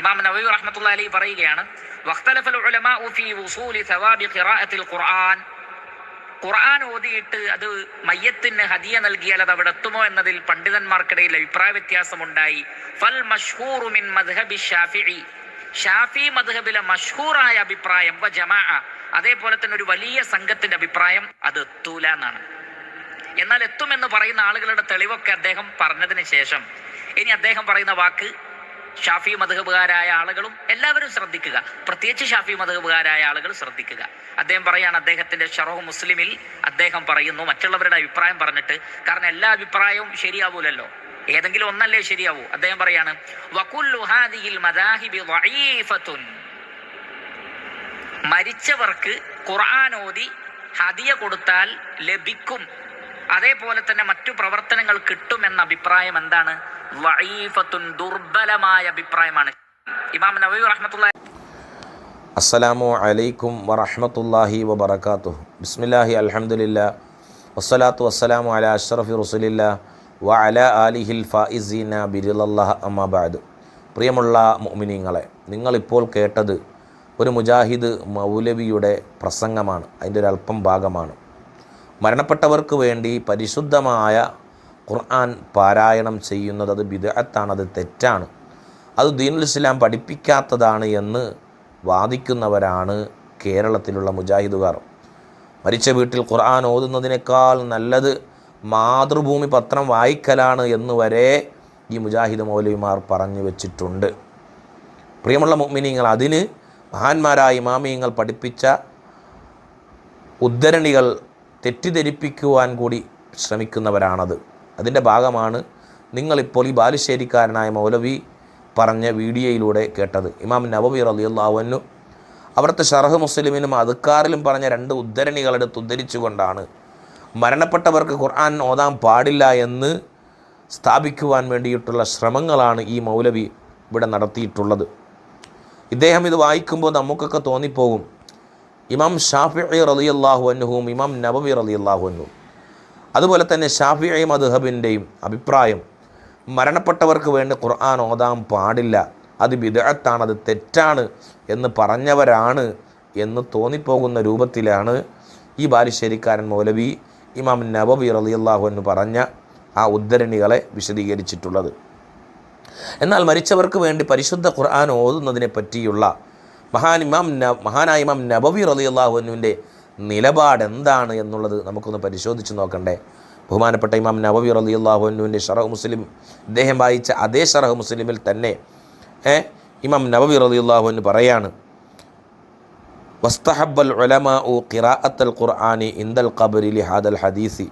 ഇമാം നവവി റഹ്മത്തുള്ളാഹി അലൈഹി പറയുകയാണ് ഖുർആൻ. ഓതിയിട്ട് അത് മയ്യത്തിന് ഹദിയ നൽകിയാൽ അത് അവിടെ എത്തുമോ എന്നതിൽ പണ്ഡിതന്മാർക്കിടയിൽ അഭിപ്രായ വ്യത്യാസമുണ്ടായി. ഫൽ മഷ്ഹൂറു മിൻ മദ്ഹബി ഷാഫിഇ ഷാഫി മദ്ഹബിലെ മഷ്ഹൂറായ അഭിപ്രായം വ ജമാഅ. അതേപോലെ തന്നെ ഒരു വലിയ സംഘത്തിന്റെ അഭിപ്രായം അത് എത്തൂല എന്നാണ്. എന്നാൽ എത്തുമെന്ന് പറയുന്ന ആളുകളുടെ തെളിവൊക്കെ അദ്ദേഹം പറഞ്ഞതിന് ശേഷം. ഇനി അദ്ദേഹം പറയുന്ന വാക്ക് ഷാഫി മധുഹബുകാരായ ആളുകളും എല്ലാവരും ശ്രദ്ധിക്കുക. പ്രത്യേകിച്ച് ഷാഫി മധുഹബുകാരായ ആളുകൾ ശ്രദ്ധിക്കുക. അദ്ദേഹം പറയാണ് അദ്ദേഹത്തിന്റെ ഷറോഹ് മുസ്ലിമിൽ അദ്ദേഹം പറയുന്നു. മറ്റുള്ളവരുടെ അഭിപ്രായം പറഞ്ഞിട്ട് കാരണം എല്ലാ അഭിപ്രായവും ശരിയാവൂലല്ലോ. ഏതെങ്കിലും ഒന്നല്ലേ ശരിയാവൂ. അദ്ദേഹം പറയാണ് മരിച്ചവർക്ക് ഖുർആൻ ഓതി ഹദിയ കൊടുത്താൽ ലഭിക്കും. അതേപോലെ തന്നെ മറ്റു പ്രവർത്തനങ്ങൾ കിട്ടുമെന്ന അഭിപ്രായം എന്താണ്? ദുർബലമായ അഭിപ്രായമാണ്. ഇമാം നബി അസ്സലാമു അലൈക്കും വറഹമത്തല്ലാഹി വബറകാതുഹു. ബിസ്മില്ലാഹി അൽഹംദുലില്ലാ. വസ്സലാത്തു വസ്സലാമു അല അഷ്റഫി റസുലില്ല. വ അല അലിഹിൽ ഫായിസീന ബിരിലല്ലാഹ് അമ്മാബാദ് പ്രിയമുള്ള മുഅ്മിനീങ്ങളെ നിങ്ങളിപ്പോൾ കേട്ടത് ഒരു മുജാഹിദ് മൗലവിയുടെ പ്രസംഗമാണ്. അതിന്റെ ഒരു അല്പം ഭാഗമാണ്. മരണപ്പെട്ടവർക്ക് വേണ്ടി പരിശുദ്ധമായ ഖുർആൻ പാരായണം ചെയ്യുന്നത് അത് ബിദഅത്താണ് അത് തെറ്റാണ്. അത് ദീനുൽ ഇസ്ലാം പഠിപ്പിക്കാത്തതാണ് എന്ന് വാദിക്കുന്നവരാണ് കേരളത്തിലുള്ള മുജാഹിദുകാർ. മരിച്ച വീട്ടിൽ ഖുർആൻ ഓതുന്നതിനേക്കാൾ നല്ലത് മാതൃഭൂമി പത്രം വായിക്കലാണ് എന്ന് വരെ ഈ മുജാഹിദ് മൗലവിമാർ പറഞ്ഞു വെച്ചിട്ടുണ്ട്. പ്രിയമുള്ള മുഅ്മിനീങ്ങൾ അതിന് മഹാന്മാരായ ഇമാമിയങ്ങൾ പഠിപ്പിച്ച ഉദ്ധരണികൾ തെറ്റിദ്ധരിപ്പിക്കുവാൻ കൂടി ശ്രമിക്കുന്നവരാണത്. അതിന്റെ ഭാഗമാണ് നിങ്ങളിപ്പോൾ ഈ ബാലുശ്ശേരിക്കാരനായ മൗലവി പറഞ്ഞ വീഡിയോയിലൂടെ കേട്ടത്. ഇമാം നവബി റലിയുള്ളാവനു അവിടുത്തെ ഷറഹ് മുസ്ലിമിനും അതുക്കാറിലും പറഞ്ഞ രണ്ട് ഉദ്ധരണികളെടുത്ത് ഉദ്ധരിച്ചുകൊണ്ടാണ് മരണപ്പെട്ടവർക്ക് ഖുർആൻ ഓതാൻ പാടില്ല എന്ന് സ്ഥാപിക്കുവാൻ വേണ്ടിയിട്ടുള്ള ശ്രമങ്ങളാണ് ഈ മൗലവി ഇവിടെ നടത്തിയിട്ടുള്ളത്. ഇദ്ദേഹം ഇത് വായിക്കുമ്പോൾ നമുക്കൊക്കെ തോന്നിപ്പോകും. ഇമാം ഷാഫി റലിയല്ലാഹു അന്നുഹും ഇമാം നബബി റലിയല്ലാഹു അന്നുഹും അതുപോലെ തന്നെ ഷാഫി മദ്ഹബിന്റെയും അഭിപ്രായം മരണപ്പെട്ടവർക്ക് വേണ്ടി ഖുർആൻ ഓതാൻ പാടില്ല. അത് വിദഗത്താണ് അത് തെറ്റാണ് എന്ന് പറഞ്ഞവരാണ് എന്ന് തോന്നിപ്പോകുന്ന രൂപത്തിലാണ് ഈ ബാലുശ്ശേരിക്കാരൻ മൗലവി ഇമാം നബബി റലിയല്ലാഹു എന്ന് പറഞ്ഞ ആ ഉദ്ധരണികളെ വിശദീകരിച്ചിട്ടുള്ളത്. എന്നാൽ മരിച്ചവർക്ക് വേണ്ടി പരിശുദ്ധ ഖുർആൻ ഓതുന്നതിനെ പറ്റിയുള്ള മഹാൻ ഇമാം മഹാനായ ഇമാം നബവി റലിയല്ലാഹുവിന്റെ നിലപാട് എന്താണ് എന്നുള്ളത് നമുക്കൊന്ന് പരിശോധിച്ച് നോക്കണ്ടേ. ബഹുമാനപ്പെട്ട ഇമാം നബവി റലിയല്ലാഹുവിന്റെ ഷറഹ് മുസ്ലിം ഇദ്ദേഹം വായിച്ച അതേ ഷറഹ് മുസ്ലിമിൽ തന്നെ ഇമാം നബവി റലിയല്ലാഹുവിന് പറയാണ് വസ്തഹബൽ ഉലമാ ഖുർആനി ഇന്ദൽ ലിഹാദൽ ഹദീസി.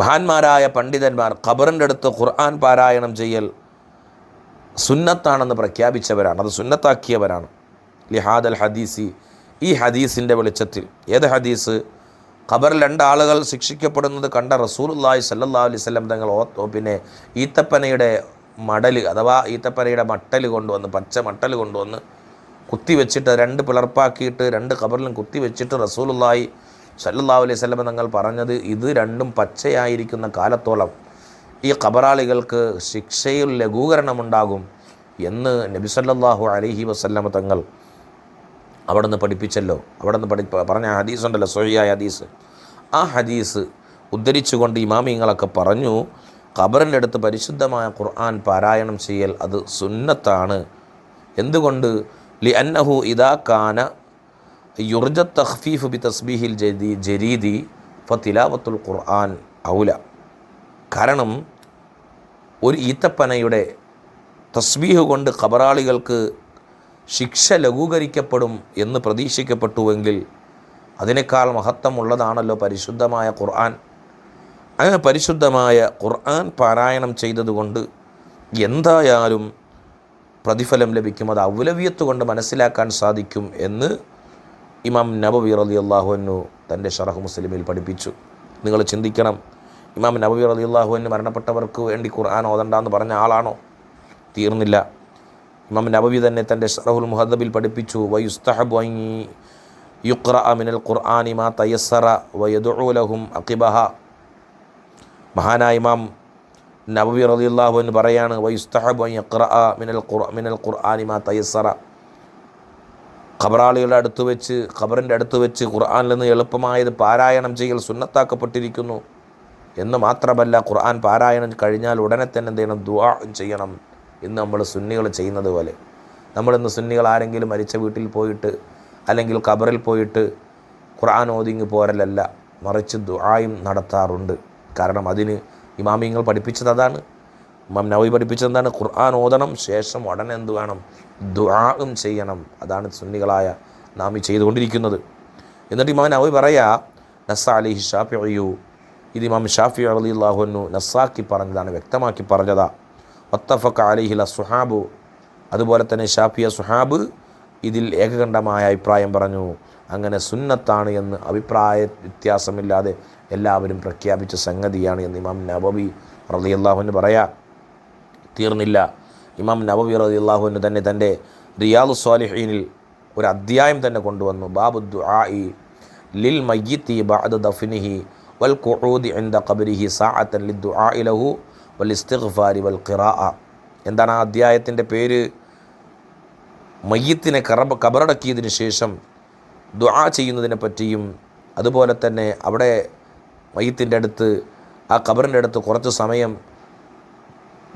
മഹാന്മാരായ പണ്ഡിതന്മാർ ഖബറിന്റെ അടുത്ത് ഖുർആൻ പാരായണം ചെയ്യൽ സുന്നത്താണെന്ന് പ്രഖ്യാപിച്ചവരാണ് അത് സുന്നത്താക്കിയവരാണ്. ലിഹാദൽ ഹദീസി ഈ ഹദീസിന്റെ വെളിച്ചത്തിൽ. ഏത് ഹദീസ്? ഖബറിൽ രണ്ടാളുകൾ ശിക്ഷിക്കപ്പെടുന്നത് കണ്ട റസൂലുല്ലാഹി സല്ലാ അലൈഹി തങ്ങൾ ഓ പിന്നെ ഈത്തപ്പനയുടെ മടൽ അഥവാ ഈത്തപ്പനയുടെ മട്ടൽ കൊണ്ടുവന്ന് പച്ച മട്ടൽ കൊണ്ടുവന്ന് കുത്തി വെച്ചിട്ട് രണ്ട് പിളർപ്പാക്കിയിട്ട് രണ്ട് ഖബറിലും കുത്തി വെച്ചിട്ട് റസൂലുല്ലാഹി സല്ലാ അലൈഹി വസല്ലം തങ്ങൾ പറഞ്ഞത് ഇത് രണ്ടും പച്ചയായിരിക്കുന്ന കാലത്തോളം ഈ ഖബറാളികൾക്ക് ശിക്ഷയിൽ ലഘൂകരണമുണ്ടാകും എന്ന് നബി അലഹി അലൈഹി വസല്ലമ തങ്ങൾ അവിടെ നിന്ന് പഠിപ്പിച്ചല്ലോ. അവിടെ നിന്ന് പഠി പറഞ്ഞ ഹദീസ് ഉണ്ടല്ലോ സൊഹിയായ ഹദീസ്. ആ ഹദീസ് ഉദ്ധരിച്ചുകൊണ്ട് ഇമാമിങ്ങളൊക്കെ പറഞ്ഞു ഖബറിന്റെ അടുത്ത് പരിശുദ്ധമായ ഖുർആൻ പാരായണം ചെയ്യൽ അത് സുന്നത്താണ്. എന്തുകൊണ്ട്? ലി അന്നഹു ഇദാ കാന യുർജ തഹ്ഫീഫ് ബി തസ്ബീഹിൽ ജരി ജരീദി ഫത്തിലാവത്തുൽ ഖുർആൻ ഔല. കാരണം ഒരു ഈത്തപ്പനയുടെ തസ്ബീഹ് കൊണ്ട് ഖബറാളികൾക്ക് ശിക്ഷ ലഘൂകരിക്കപ്പെടും എന്ന് പ്രതീക്ഷിക്കപ്പെട്ടുവെങ്കിൽ അതിനേക്കാൾ മഹത്വമുള്ളതാണല്ലോ പരിശുദ്ധമായ ഖുർആൻ. അങ്ങനെ പരിശുദ്ധമായ ഖുർആൻ പാരായണം ചെയ്തതുകൊണ്ട് എന്തായാലും പ്രതിഫലം ലഭിക്കും. അത് ഔലവ്യത്ത് കൊണ്ട് മനസ്സിലാക്കാൻ സാധിക്കും എന്ന് ഇമാം നബവി റലി അള്ളാഹുവിനു തന്റെ ഷറഹ് മുസ്ലിമിൽ പഠിപ്പിച്ചു. നിങ്ങൾ ചിന്തിക്കണം ഇമാം നബവി റലി അള്ളാഹുവിന് മരണപ്പെട്ടവർക്ക് വേണ്ടി ഖുർആൻ ഓതണ്ടെന്ന് പറഞ്ഞ ആളാണോ? തീർന്നില്ല. ഇമാം നബവി തന്നെ തന്റെ ഷറഹുൽ മുഹദ്ദബിൽ പഠിപ്പിച്ചു. വയുസ്തഹബ് യുക്ര അമിനൽ ഖുർആാനിമ തയസ്സറ വയദുലഹും അക്കിബഹ മഹാനായ ഇമാം നബവി റളിയല്ലാഹു എന്ന് പറയാണ് വയുസ്തഹബ് യഖ്റഅ മിനൽ ഖുർ മിനൽ ഖുർആനി മാ തയസ്സറ. ഖബറാളികളുടെ അടുത്ത് വെച്ച് ഖബറിന്റെ അടുത്ത് വെച്ച് ഖുർആാനിൽ നിന്ന് എളുപ്പമായത് പാരായണം ചെയ്യൽ സുന്നത്താക്കപ്പെട്ടിരിക്കുന്നു. എന്ന് മാത്രമല്ല ഖുർആൻ പാരായണം കഴിഞ്ഞാൽ ഉടനെ തന്നെ എന്ത് ദുആ ചെയ്യണം. ഇന്ന് നമ്മൾ സുന്നികൾ ചെയ്യുന്നത് പോലെ. നമ്മളിന്ന് സുന്നികൾ ആരെങ്കിലും മരിച്ച വീട്ടിൽ പോയിട്ട് അല്ലെങ്കിൽ ഖബറിൽ പോയിട്ട് ഖുർആൻ ഓതിങ്ങി പോരലല്ല മറിച്ച് ദുആയും നടത്താറുണ്ട്. കാരണം അതിന് ഇമാമിങ്ങൾ പഠിപ്പിച്ചത് അതാണ്. ഇമാം നവി പഠിപ്പിച്ചത് എന്താണ്? ഖുർആൻ ഓതണം ശേഷം ഉടനെ എന്ത് വേണം? ദുആയും ചെയ്യണം. അതാണ് സുന്നികളായ നാം ഈ ചെയ്തുകൊണ്ടിരിക്കുന്നത്. എന്നിട്ട് ഇമാം നവി പറയാ നസ അലിഹി ഷാഫിയു ഇത് ഇമാം ഷാഫി അലി അള്ളാഹുനു നസാക്കി പറഞ്ഞതാണ് വ്യക്തമാക്കി പറഞ്ഞതാ. ഒത്തഫക്ക അലിഹില സുഹാബു. അതുപോലെ തന്നെ ഷാഫിയ സുഹാബ് ഇതിൽ ഏകകണ്ഠമായ അഭിപ്രായം പറഞ്ഞു. അങ്ങനെ സുന്നത്താണ് എന്ന് അഭിപ്രായ വ്യത്യാസമില്ലാതെ എല്ലാവരും പ്രഖ്യാപിച്ച സംഗതിയാണ് എന്ന് ഇമാം നബവി റതിയല്ലാഹുവിന് പറയാ. തീർന്നില്ല. ഇമാം നബവി റതിയല്ലാഹുവിന് തന്നെ തന്റെ റിയാദു സ്വാലിഹീനിൽ ഒരു അധ്യായം തന്നെ കൊണ്ടുവന്നു. ബാബു ദുആഇ ലിൽ മയ്യിത്തി ബഅദ ദഫ്നിഹി വൽ ഖുഊദി ഇൻദ ഖബരിഹി ലിദ്ദു ലിദ്ദുആഇ ലഹു വൽ ഇസ്തിഗ്ഫാരി വൽ ഖിറാഅ. എന്താണ് ആ അധ്യായത്തിന്റെ പേര്? മയ്യത്തിനെ കറബ കബറടക്കിയതിന് ശേഷം ദുആ ചെയ്യുന്നതിനെ പറ്റിയും അതുപോലെ തന്നെ അവിടെ മയ്യത്തിന്റെ അടുത്ത് ആ കബറിന്റെ അടുത്ത് കുറച്ച് സമയം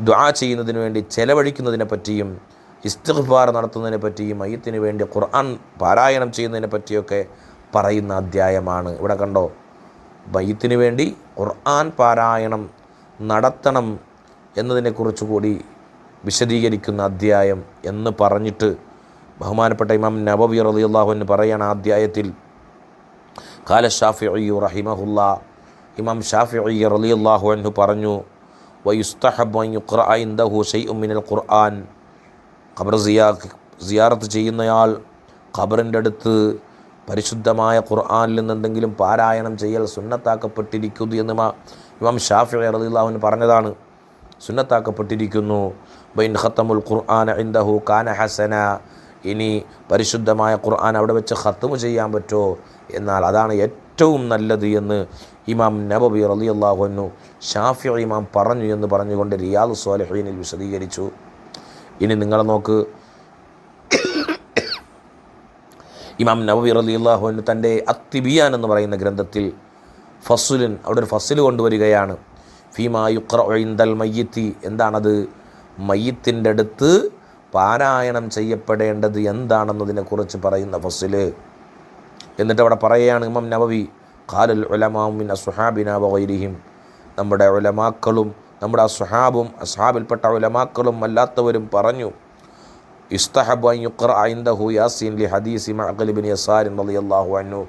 ദുആ ചെയ്യുന്നതിന് വേണ്ടി ചെലവഴിക്കുന്നതിനെ പറ്റിയും ഇസ്തിഗ്ഫാർ നടത്തുന്നതിനെ പറ്റിയും മയ്യത്തിന് വേണ്ടി ഖുർആൻ പാരായണം ചെയ്യുന്നതിനെ പറ്റിയൊക്കെ പറയുന്ന അധ്യായമാണ്. ഇവിടെ കണ്ടോ? മയ്യത്തിന് വേണ്ടി ഖുർആൻ പാരായണം നടത്തണം എന്നതിനെക്കുറിച്ച് കൂടി വിശദീകരിക്കുന്ന അധ്യായം എന്ന് പറഞ്ഞിട്ട് ബഹുമാനപ്പെട്ട ഇമാം നബവി റളിയല്ലാഹു അൻഹു പറയുന്ന അധ്യായത്തിൽ. കാല ഷാഫി റഹിമഹുല്ല. ഇമാം ഷാഫി റളിയല്ലാഹു അൻഹു പറഞ്ഞു വയുസ്തഹബ് ഷൈഉം ഖുർആൻ. ഖബർ സിയാ സിയാറത്ത് ചെയ്യുന്നയാൾ ഖബറിന്റെ അടുത്ത് പരിശുദ്ധമായ ഖുർആനിൽ നിന്ന് എന്തെങ്കിലും പാരായണം ചെയ്യൽ സുന്നത്താക്കപ്പെട്ടിരിക്കുന്നു എന്ന് ഇമാം ഷാഫി റളിയല്ലാഹു പറഞ്ഞതാണ് സുന്നത്താക്കപ്പെട്ടിരിക്കുന്നു. ബൈൻ ഖത്തമുൽ ഖുർആൻ ഇൻദഹു കാന ഹസന. ഇനി പരിശുദ്ധമായ ഖുർആൻ അവിടെ വെച്ച് ഖത്തമ് ചെയ്യാൻ പറ്റുമോ എന്നാൽ അതാണ് ഏറ്റവും നല്ലത് എന്ന് ഇമാം നബബി റളിയല്ലാഹു അൻഹു ഷാഫി ഇമാം പറഞ്ഞു എന്ന് പറഞ്ഞുകൊണ്ട് റിയാദ് സ്വാലിഹീനിൽ വിശദീകരിച്ചു. ഇനി നിങ്ങൾ നോക്ക്. ഇമാം നബബി റളിയല്ലാഹു അൻഹു തന്റെ അത്തിബിയാൻ എന്ന് പറയുന്ന ഗ്രന്ഥത്തിൽ ഫസുലിൻ അവിടെ ഒരു ഫസിൽ കൊണ്ടുവരികയാണ്. ഫീമാ യുക്ര ഒഴിന്തൽ മയ്യത്തി. എന്താണത്? മയ്യത്തിന്റെ അടുത്ത് പാരായണം ചെയ്യപ്പെടേണ്ടത് എന്താണെന്നതിനെക്കുറിച്ച് പറയുന്ന ഫസിൽ എന്നിട്ട് അവിടെ പറയുകയാണ് ഇമം നബവി ഖാലുൽ ഉലമാമിൻ അസുഹാബിന വൈരിഹിം നമ്മുടെ ഉലമാക്കളും നമ്മുടെ അസുഹാബും അസുഹാബിൽപ്പെട്ട ഉലമാക്കളും അല്ലാത്തവരും പറഞ്ഞു ഇസ്തഹബ് യുക്ര ഐന്ദഹു യാസീൻ ലി ഹദീസി മഅഖലിബിൻ യസാരിൻ റളിയല്ലാഹു അൻഹു.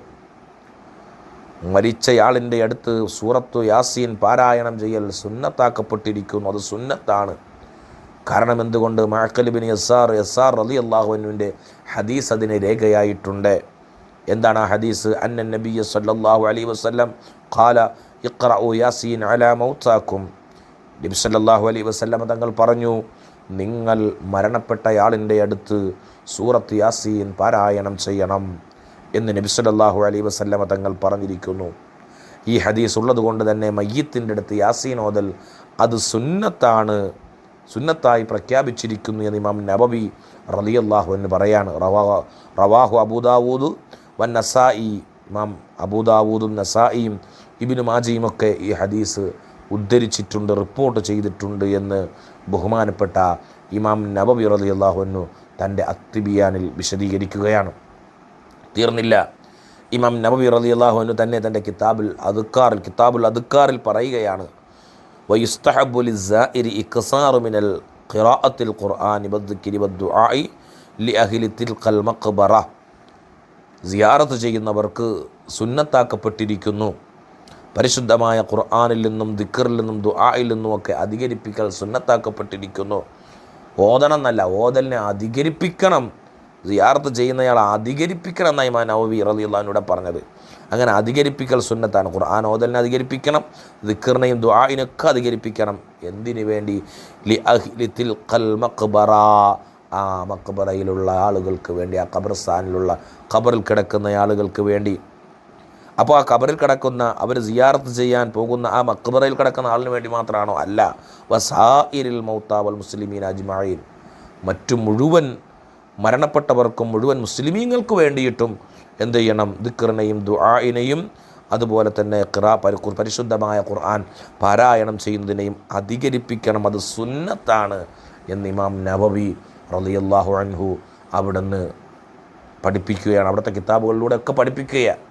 മരിച്ചയാളിന്റെ അടുത്ത് സൂറത്തു യാസീൻ പാരായണം ചെയ്യൽ സുന്നത്താക്കപ്പെട്ടിരിക്കുന്നു. അത് സുന്നത്താണ്. കാരണം എന്തുകൊണ്ട്? മഴക്കലിബിൻ എസ് ആർ റലി അള്ളാഹുവിന്റെ ഹദീസ് അതിന് രേഖയായിട്ടുണ്ട്. എന്താണ് ആ ഹദീസ്? അന്ന നബി സല്ലല്ലാഹു അലൈഹി വസ്ലം ഖാല ഇഖ്റഉ യാസീൻ അല മൗത്താക്കും. നബി സല്ലാഹു അലൈഹി വസ്ലം തങ്ങൾ പറഞ്ഞു നിങ്ങൾ മരണപ്പെട്ടയാളിന്റെ അടുത്ത് സൂറത്ത് യാസീൻ പാരായണം ചെയ്യണം. എന്ന് നബി സല്ലല്ലാഹു അലൈഹി വസല്ലമ തങ്ങൾ പറഞ്ഞിരിക്കുന്നു. ഈ ഹദീസ് ഉള്ളതുകൊണ്ട് തന്നെ മയ്യത്തിന്റെ അടുത്ത് യാസീൻ ഓതൽ അത് സുന്നത്താണ് സുന്നത്തായി പ്രഖ്യാപിച്ചിരിക്കുന്നു എന്ന് ഇമാം നബവി റളിയല്ലാഹു എന്ന് പറയാണ്. റവാ റവാഹു അബൂദാവൂദ് വൻ നസായി ഇമാം അബൂദാവൂദും നസായിയും ഇബിനു മാജിയുമൊക്കെ ഈ ഹദീസ് ഉദ്ധരിച്ചിട്ടുണ്ട് റിപ്പോർട്ട് ചെയ്തിട്ടുണ്ട് എന്ന് ബഹുമാനപ്പെട്ട ഇമാം നബവി റളിയല്ലാഹു എന്നു തന്റെ അത്തിബിയാനിൽ വിശദീകരിക്കുകയാണ്. തീർന്നില്ല. ഇമാം നബബി റലി അള്ളാഹുവിന് തന്നെ തന്റെ കിതാബിൽ അതുക്കാറിൽ കിതാബുൽ അതുക്കാറിൽ പറയുകയാണ് ഖിറാഅത്തിൽ സിയാറത്ത് ചെയ്യുന്നവർക്ക് സുന്നത്താക്കപ്പെട്ടിരിക്കുന്നു. പരിശുദ്ധമായ ഖുർആാനിൽ നിന്നും ദിക്കറിൽ നിന്നും ദുആയിൽ നിന്നുമൊക്കെ അധികരിപ്പിക്കൽ സുന്നത്താക്കപ്പെട്ടിരിക്കുന്നു. ഓതണം എന്നല്ല ഓതലിനെ അധികരിപ്പിക്കണം. സിയാർത്ത് ചെയ്യുന്നയാൾ അധികരിപ്പിക്കണം എന്നായി മാ നവവി റളിയല്ലാഹുവിനൂടെ പറഞ്ഞത്. അങ്ങനെ അധികരിപ്പിക്കൽ സുന്നത്താണ് ഖുർആൻ. ഓതലിനെ അധികരിപ്പിക്കണം ദിക്കറിനെയും ദ്വായിനൊക്കെ അധികരിപ്പിക്കണം. എന്തിനു വേണ്ടി? ലി അഹ്ലി തിൽഖൽ മഖ്ബറ. ആ മക്ബറയിലുള്ള ആളുകൾക്ക് വേണ്ടി ആ ഖബർസ്ഥാനിലുള്ള ഖബറിൽ കിടക്കുന്ന ആളുകൾക്ക് വേണ്ടി. അപ്പോൾ ആ ഖബറിൽ കിടക്കുന്ന അവർ സിയാർത്ത് ചെയ്യാൻ പോകുന്ന ആ മക്ബറയിൽ കിടക്കുന്ന ആളിന് വേണ്ടി മാത്രമാണോ? അല്ല. വസായിരിൽ മൗത്താവൽ മുസ്ലിമീൻ അജ്മായിൽ മറ്റു മുഴുവൻ മരണപ്പെട്ടവർക്കും മുഴുവൻ മുസ്ലിമീങ്ങൾക്ക് വേണ്ടിയിട്ടും എന്ത് ചെയ്യണം? ദിക്കറിനെയും ദുആഇനെയും അതുപോലെ തന്നെ ഖിറാ പരി പരിശുദ്ധമായ ഖുർആൻ പാരായണം ചെയ്യുന്നതിനെയും അധികരിപ്പിക്കണം. അത് സുന്നത്താണ് എന്ന് ഇമാം നബവി റളിയല്ലാഹു അൻഹു അവിടുന്ന് പഠിപ്പിക്കുകയാണ്. അവിടുത്തെ കിതാബുകളിലൂടെ ഒക്കെ പഠിപ്പിക്കുകയാണ്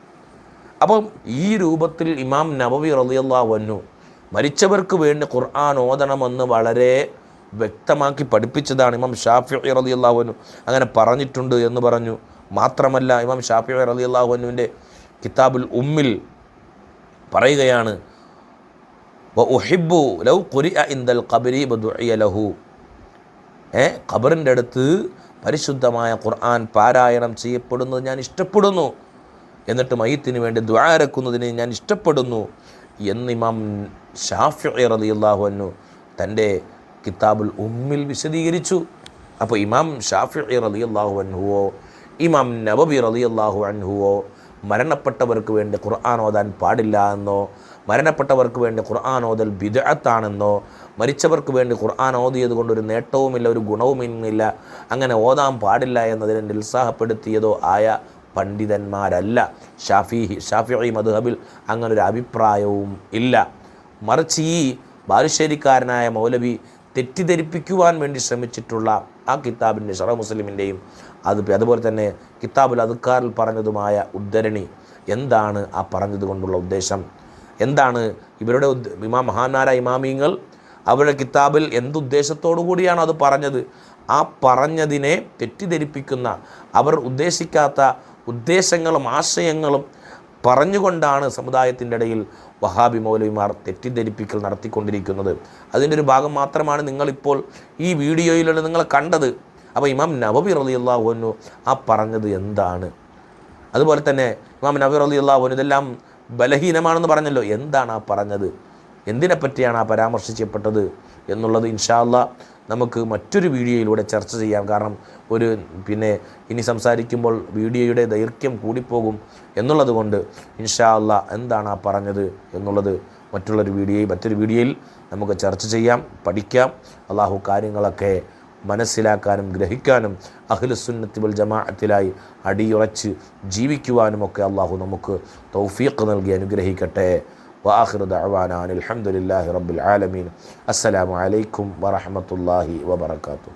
അപ്പം ഈ രൂപത്തിൽ ഇമാം നബവി റളിയല്ലാഹു അൻഹു മരിച്ചവർക്ക് വേണ്ടി ഖുർആൻ ഓതണമെന്ന് വളരെ വ്യക്തമാക്കി പഠിപ്പിച്ചതാണ് ഇമാം ഷാഫി റളിയല്ലാഹു അൻഹു. അങ്ങനെ പറഞ്ഞിട്ടുണ്ട് എന്ന് പറഞ്ഞു. മാത്രമല്ല ഇമാം ഷാഫി റളിയല്ലാഹു അള്ളാഹുനുവിന്റെ കിതാബുൽ ഉമ്മിൽ പറയുകയാണ് ലൗ ലഹു. ഏ ഖബറിന്റെ അടുത്ത് പരിശുദ്ധമായ ഖുർആൻ പാരായണം ചെയ്യപ്പെടുന്നത് ഞാൻ ഇഷ്ടപ്പെടുന്നു. എന്നിട്ട് മയ്യത്തിന് വേണ്ടി ദ്വാരക്കുന്നതിന് ഞാൻ ഇഷ്ടപ്പെടുന്നു. എന്ന് ഇമാം ഷാഫി റളിയല്ലാഹു അൻഹു തന്റെ കിതാബുൽ ഉമ്മിൽ വിശദീകരിച്ചു. അപ്പോൾ ഇമാം ഷാഫി അള്ളാഹു അൻഹുവോ ഇമാം നബബി അള്ളാഹു അൻഹുവോ മരണപ്പെട്ടവർക്ക് വേണ്ടി ഖുർആൻ ഓതാൻ പാടില്ല എന്നോ മരണപ്പെട്ടവർക്ക് വേണ്ടി ഖുർആൻ ഓതൽ ബിദഅത്താണെന്നോ മരിച്ചവർക്ക് വേണ്ടി ഖുർആൻ ഓതിയത് കൊണ്ടൊരു നേട്ടവുമില്ല ഒരു ഗുണവുമില്ല അങ്ങനെ ഓതാൻ പാടില്ല എന്നതിനെ നിരുത്സാഹപ്പെടുത്തിയതോ ആയ പണ്ഡിതന്മാരല്ല. ഷാഫി ഷാഫി മധുഹബിൽ അങ്ങനൊരു അഭിപ്രായവും ഇല്ല. മറിച്ച് ഈ ബാലുശ്ശേരിക്കാരനായ മൗലവി തെറ്റിദ്ധരിപ്പിക്കുവാൻ വേണ്ടി ശ്രമിച്ചിട്ടുള്ള ആ കിതാബിന്റെ ഷറ മുസ്ലിമിന്റെയും അത് അതുപോലെ തന്നെ കിതാബുൽ അതുക്കാറിൽ പറഞ്ഞതുമായ ഉദ്ധരണി എന്താണ് ആ പറഞ്ഞത് കൊണ്ടുള്ള ഉദ്ദേശം? എന്താണ് ഇവരുടെ ഇമാം മഹാന്മാരായ ഇമാമിങ്ങൾ അവരുടെ കിതാബിൽ എന്തുദ്ദേശത്തോടു കൂടിയാണ് അത് പറഞ്ഞത്? ആ പറഞ്ഞതിനെ തെറ്റിദ്ധരിപ്പിക്കുന്ന അവർ ഉദ്ദേശിക്കാത്ത ഉദ്ദേശങ്ങളും ആശയങ്ങളും പറഞ്ഞുകൊണ്ടാണ് സമുദായത്തിന്റെ ഇടയിൽ വഹാബി മൗലവിമാർ തെറ്റിദ്ധരിപ്പിക്കൽ നടത്തിക്കൊണ്ടിരിക്കുന്നത്. അതിന്റെ ഒരു ഭാഗം മാത്രമാണ് നിങ്ങളിപ്പോൾ ഈ വീഡിയോയിലുള്ള നിങ്ങൾ കണ്ടത്. അപ്പോൾ ഇമാം നവബി റലി അള്ളാഹുനു ആ പറഞ്ഞത് എന്താണ്? അതുപോലെ തന്നെ ഇമാം നബി റലി അള്ളാഹുനു ഇതെല്ലാം ബലഹീനമാണെന്ന് പറഞ്ഞല്ലോ. എന്താണ് ആ പറഞ്ഞത്? എന്തിനെപ്പറ്റിയാണ് ആ പരാമർശിക്കപ്പെട്ടത് എന്നുള്ളത് ഇൻഷാല്ല നമുക്ക് മറ്റൊരു വീഡിയോയിലൂടെ ചർച്ച ചെയ്യാം. കാരണം ഒരു പിന്നെ ഇനി സംസാരിക്കുമ്പോൾ വീഡിയോയുടെ ദൈർഘ്യം കൂടിപ്പോകും എന്നുള്ളത് കൊണ്ട് ഇൻഷാല്ല എന്താണ് ആ പറഞ്ഞത് എന്നുള്ളത് മറ്റുള്ളൊരു വീഡിയോയിൽ മറ്റൊരു വീഡിയോയിൽ നമുക്ക് ചർച്ച ചെയ്യാം പഠിക്കാം. അള്ളാഹു കാര്യങ്ങളൊക്കെ മനസ്സിലാക്കാനും ഗ്രഹിക്കാനും അഖിലുസുന്നത്തി വൽ ജമാഅത്തിലായി അടിയുറച്ച് ജീവിക്കുവാനുമൊക്കെ അള്ളാഹു നമുക്ക് തൗഫീഖ് നൽകി അനുഗ്രഹിക്കട്ടെ. വാഹിർ ദഅവാനാൻ അലഹമുല്ലാഹി റബ്ബുൽ ആലമീൻ. അസ്സലാമു അലൈക്കും വറഹമത്തല്ലാഹി വബർക്കാത്തു